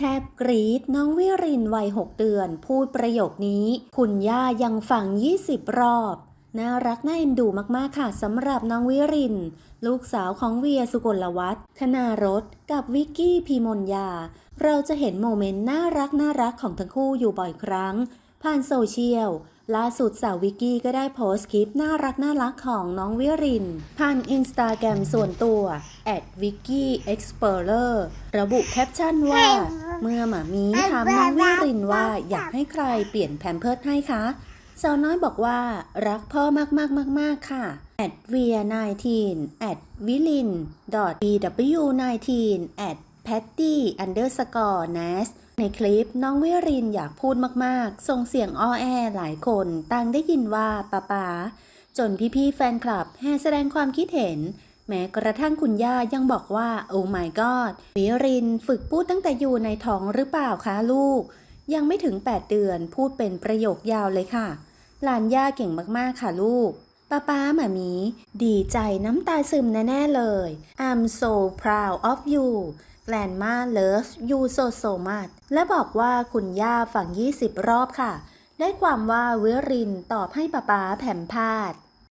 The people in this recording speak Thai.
แทบกรีดน้องวิรินวัยหกเดือน พูดประโยคนี้ คุณย่ายังฟัง 20 รอบ น่ารักน่าเอ็นดูมากๆค่ะสำหรับน้องวิริน ลูกสาวของเวียสุกลวัฒน์ธนารสกับวิกกี้พีมนยา เราจะเห็นโมเมนต์น่ารักน่ารักของทั้งคู่อยู่บ่อยครั้ง ผ่านโซเชียล ล่าสุดสาววิกกี้ก็ได้โพสต์คลิปน่ารักน่ารักของน้องวิริน ผ่านอินสตาแกรมส่วนตัว @wikieexplorer ระบุแคปชั่นว่า เมื่อหมามีถามน้องวิรินว่าอยากให้ใครเปลี่ยนแพมเพิร์สให้คะสาวน้อยบอกว่ารักพ่อมากๆๆๆค่ะ at via 19 at vilin bw 19 at patty underscore nas ในคลิปน้องวิรินอยากพูดมากๆ ส่งเสียงอ้อแอหลายคนต่างได้ยินว่าป๊าป๊าจนพี่ๆแฟนคลับแห่แสดงความคิดเห็น แม้กระทั่งคุณย่ายังบอกว่า โอ้ my god วิรินฝึกพูดตั้งแต่อยู่ในท้องหรือเปล่าคะลูก ยังไม่ถึง 8 เดือนพูดเป็นประโยคยาวเลยค่ะ หลานย่าเก่งมากๆค่ะลูก ป้าป้าหมามีดีใจน้ำตาซึมแน่ๆเลย I'm so proud of you Grandma loves you so so much และบอกว่าคุณย่าฝั่ง 20 รอบค่ะ ได้ความว่าเวรินตอบให้ป้าป้าแผ่มพาด